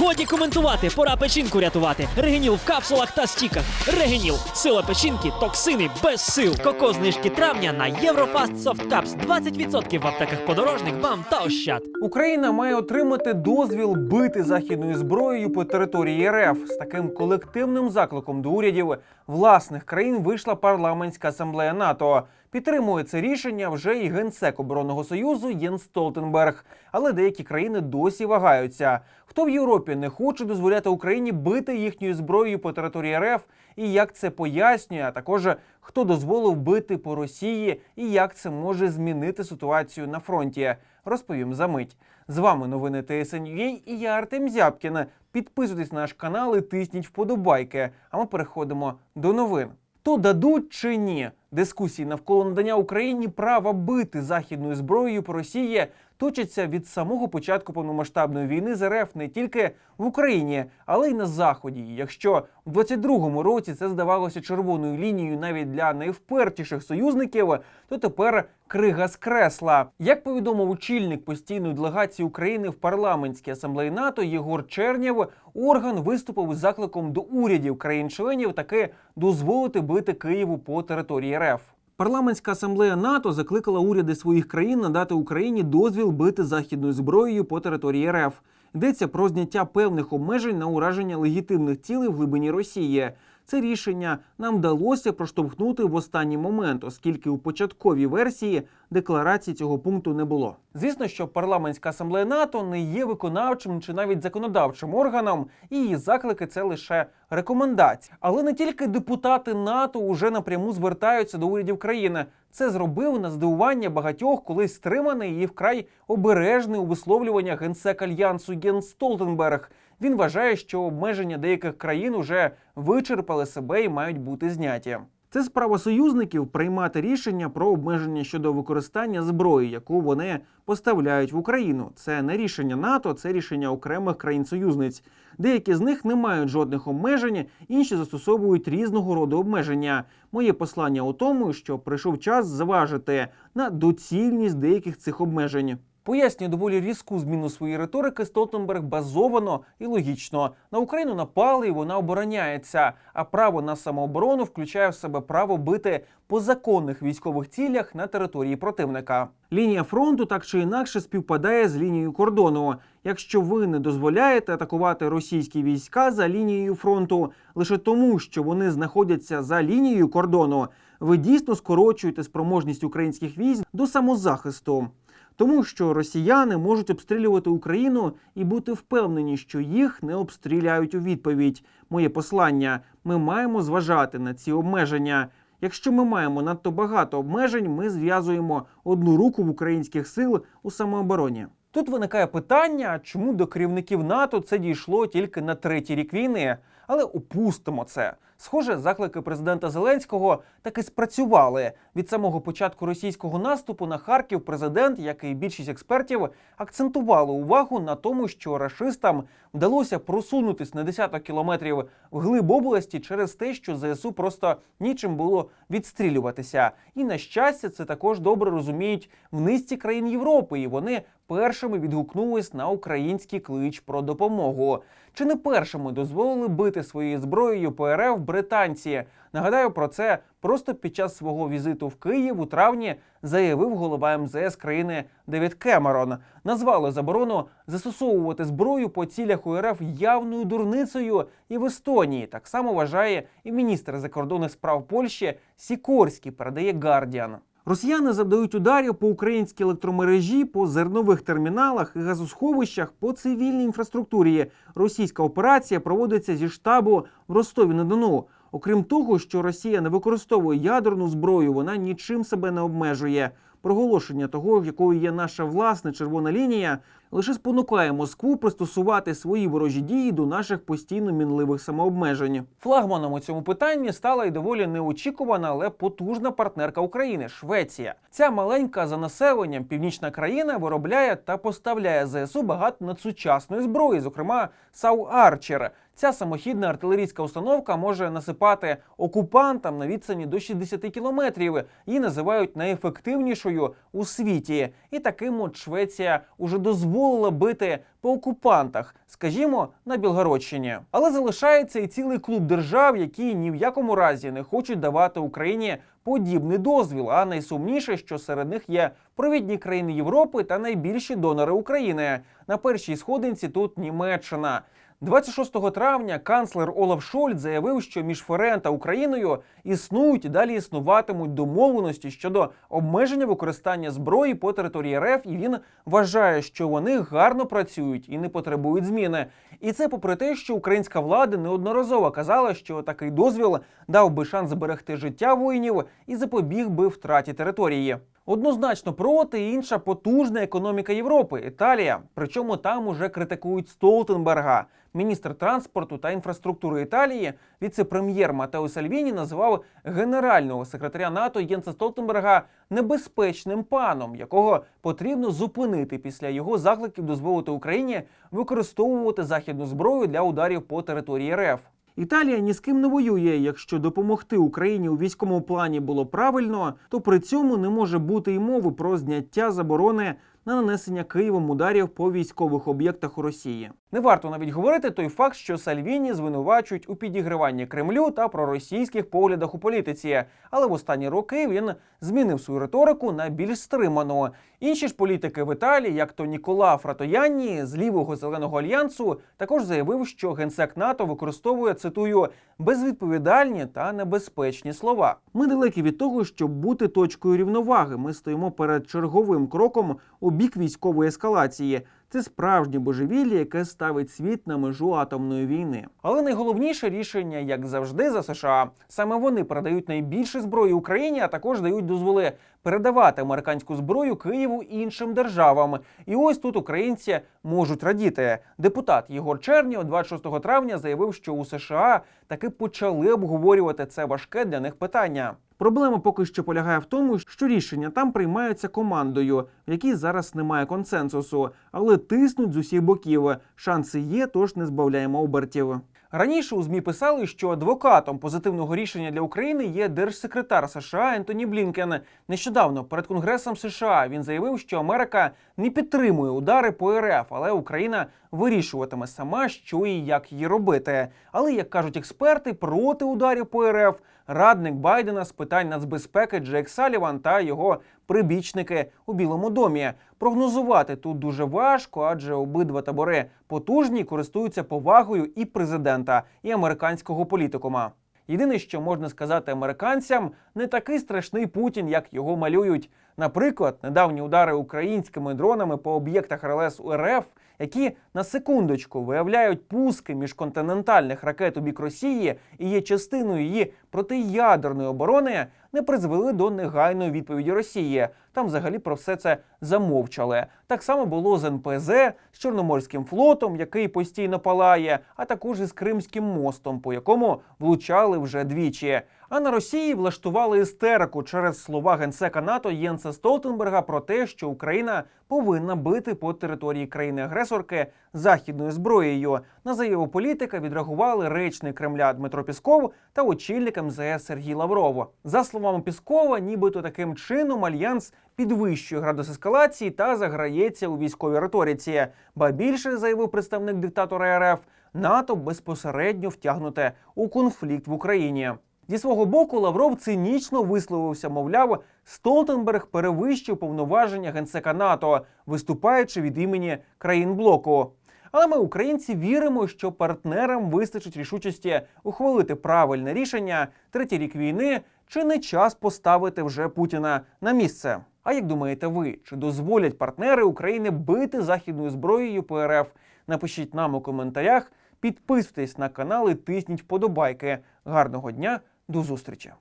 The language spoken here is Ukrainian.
Годі коментувати, пора печінку рятувати. Регеніл в капсулах та стіках. Регеніл. Сила печінки, токсини без сил. Коко знижки травня на Єврофаст Soft Caps. 20% в аптеках подорожник, вам та ощад. Україна має отримати дозвіл бити західною зброєю по території РФ. З таким колективним закликом до урядів власних країн вийшла парламентська асамблея НАТО. Підтримує це рішення вже і генсек оборонного союзу Єнс Столтенберг. Але деякі країни досі вагаються. Хто в Європі не хоче дозволяти Україні бити їхньою зброєю по території РФ, і як це пояснює, а також хто дозволив бити по Росії і як це може змінити ситуацію на фронті, розповім за мить. З вами новини ТСНЮА і я Артем Зябкін. Підписуйтесь на наш канал і тисніть вподобайки. А ми переходимо до новин. То дадуть чи ні? Дискусії навколо надання Україні права бити західною зброєю по Росії точаться від самого початку повномасштабної війни з РФ не тільки в Україні, але й на заході. Якщо в 22-му році це здавалося червоною лінією навіть для найвпертіших союзників, то тепер крига скресла. Як повідомив очільник постійної делегації України в парламентській асамблеї НАТО Єгор Чернєв, орган виступив із закликом до урядів країн-членів таки дозволити бити Києву по території РФ. Парламентська асамблея НАТО закликала уряди своїх країн надати Україні дозвіл бити західною зброєю по території РФ. Йдеться про зняття певних обмежень на ураження легітимних цілей в глибині Росії. Це рішення нам вдалося проштовхнути в останній момент, оскільки у початковій версії декларації цього пункту не було. Звісно, що парламентська асамблея НАТО не є виконавчим чи навіть законодавчим органом, і її заклики це лише рекомендації. Але не тільки депутати НАТО уже напряму звертаються до урядів країни. Це зробив на здивування багатьох колись стриманий і вкрай обережний у висловлюваннях генсек альянсу Єнс Столтенберг. Він вважає, що обмеження деяких країн уже вичерпали себе і мають бути зняті. Це справа союзників приймати рішення про обмеження щодо використання зброї, яку вони поставляють в Україну. Це не рішення НАТО, це рішення окремих країн-союзниць. Деякі з них не мають жодних обмежень, інші застосовують різного роду обмеження. Моє послання у тому, що прийшов час зважити на доцільність деяких цих обмежень. Пояснює доволі різку зміну своєї риторики Столтенберг базовано і логічно. На Україну напали, і вона обороняється. А право на самооборону включає в себе право бити по законних військових цілях на території противника. Лінія фронту так чи інакше співпадає з лінією кордону. Якщо ви не дозволяєте атакувати російські війська за лінією фронту лише тому, що вони знаходяться за лінією кордону, ви дійсно скорочуєте спроможність українських військ до самозахисту. Тому що росіяни можуть обстрілювати Україну і бути впевнені, що їх не обстріляють у відповідь. Моє послання: ми маємо зважати на ці обмеження. Якщо ми маємо надто багато обмежень, ми зв'язуємо одну руку в українських сил у самообороні. Тут виникає питання, чому до керівників НАТО це дійшло тільки на третій рік війни, але упустимо це. Схоже, заклики президента Зеленського таки спрацювали. Від самого початку російського наступу на Харків президент, як і більшість експертів, акцентували увагу на тому, що рашистам вдалося просунутись на десяток кілометрів вглиб області через те, що ЗСУ просто нічим було відстрілюватися. І на щастя, це також добре розуміють в низці країн Європи, і вони першими відгукнулись на український клич про допомогу. Чи не першими дозволили бити своєю зброєю по РФ британці? Нагадаю про це просто під час свого візиту в Київ у травні заявив голова МЗС країни Девід Кемерон. Назвали заборону застосовувати зброю по цілях у РФ явною дурницею і в Естонії. Так само вважає і міністр закордонних справ Польщі Сікорський. Передає Гардіан. Росіяни завдають ударів по українській електромережі, по зернових терміналах і газосховищах, по цивільній інфраструктурі. Російська операція проводиться зі штабу в Ростові на Дону. Окрім того, що Росія не використовує ядерну зброю, вона нічим себе не обмежує. Проголошення того, якою є наша власна червона лінія, лише спонукає Москву пристосувати свої ворожі дії до наших постійно мінливих самообмежень. Флагманом у цьому питанні стала й доволі неочікувана, але потужна партнерка України Швеція. Ця маленька за населенням північна країна виробляє та поставляє ЗСУ багато надсучасної зброї, зокрема САУ Арчер. Ця самохідна артилерійська установка може насипати окупантам на відстані до 60 кілометрів. Її називають найефективнішою у світі. І таким от Швеція уже дозволила дозволила бити по окупантах, скажімо, на Білгородщині. Але залишається і цілий клуб держав, які ні в якому разі не хочуть давати Україні подібний дозвіл. А найсумніше, що серед них є провідні країни Європи та найбільші донори України. На першій сходинці тут Німеччина. 26 травня канцлер Олаф Шольц заявив, що між ФРН та Україною існують і далі існуватимуть домовленості щодо обмеження використання зброї по території РФ, і він вважає, що вони гарно працюють і не потребують зміни. І це попри те, що українська влада неодноразово казала, що такий дозвіл дав би шанс зберегти життя воїнів і запобіг би втраті території. Однозначно проти інша потужна економіка Європи Італія. Причому там уже критикують Столтенберга. Міністр транспорту та інфраструктури Італії, віце-прем'єр Матео Сальвіні називав генерального секретаря НАТО Єнса Столтенберга небезпечним паном, якого потрібно зупинити після його закликів дозволити Україні використовувати західну зброю для ударів по території РФ. Італія ні з ким не воює. Якщо допомогти Україні у військовому плані було правильно, то при цьому не може бути й мови про зняття заборони на нанесення Києвом ударів по військових об'єктах у Росії. Не варто навіть говорити той факт, що Сальвіні звинувачують у підігриванні Кремлю та проросійських поглядах у політиці. Але в останні роки він змінив свою риторику на більш стриману. Інші ж політики в Італії, як то Нікола Фратоянні з лівого зеленого альянсу, також заявив, що генсек НАТО використовує цитую безвідповідальні та небезпечні слова. Ми далекі від того, щоб бути точкою рівноваги. Ми стоїмо перед черговим кроком у бік військової ескалації. Це справжнє божевілля, яке ставить світ на межу атомної війни. Але найголовніше рішення, як завжди, за США. Саме вони передають найбільше зброї Україні, а також дають дозволи передавати американську зброю Києву і іншим державам. І ось тут українці можуть радіти. Депутат Єгор Чернєв 26 травня заявив, що у США таки почали обговорювати це важке для них питання. Проблема поки що полягає в тому, що рішення там приймаються командою, в якій зараз немає консенсусу, але тиснуть з усіх боків. Шанси є, тож не збавляємо обертів. Раніше у змі писали, що адвокатом позитивного рішення для України є держсекретар США Ентоні Блінкен. Нещодавно перед Конгресом США він заявив, що Америка не підтримує удари по РФ, але Україна вирішуватиме сама, що і як її робити. Але як кажуть експерти, проти ударів по РФ радник Байдена з питань нацбезпеки Джейк Саліван та його прибічники у Білому домі. Прогнозувати тут дуже важко, адже обидва табори потужні користуються повагою і президента, і американського політикума. Єдине, що можна сказати американцям, не такий страшний Путін, як його малюють. Наприклад, недавні удари українськими дронами по об'єктах РЛС у РФ, які на секундочку виявляють пуски міжконтинентальних ракет у бік Росії і є частиною її протиядерної оборони, не призвели до негайної відповіді Росії. Там взагалі про все це замовчали. Так само було з НПЗ, з Чорноморським флотом, який постійно палає, а також із Кримським мостом, по якому влучали вже двічі. А на Росії влаштували істерику через слова генсека НАТО Єнса Столтенберга про те, що Україна повинна бити по території країни-агресорки західною зброєю. На заяву політика відреагували речник Кремля Дмитро Пісков та очільник МЗС Сергій Лавров. За словами Піскова, нібито таким чином альянс підвищує градус ескалації та заграється у військовій риториці. Ба більше заявив представник диктатора РФ, НАТО безпосередньо втягнуте у конфлікт в Україні. Зі свого боку Лавров цинічно висловився, мовляв, Столтенберг перевищив повноваження генсека НАТО, виступаючи від імені країн блоку. Але ми, українці, віримо, що партнерам вистачить рішучості ухвалити правильне рішення третій рік війни, чи не час поставити вже Путіна на місце. А як думаєте ви, чи дозволять партнери України бити західною зброєю по РФ? Напишіть нам у коментарях, підписуйтесь на канал і тисніть вподобайки. Гарного дня, до зустрічі!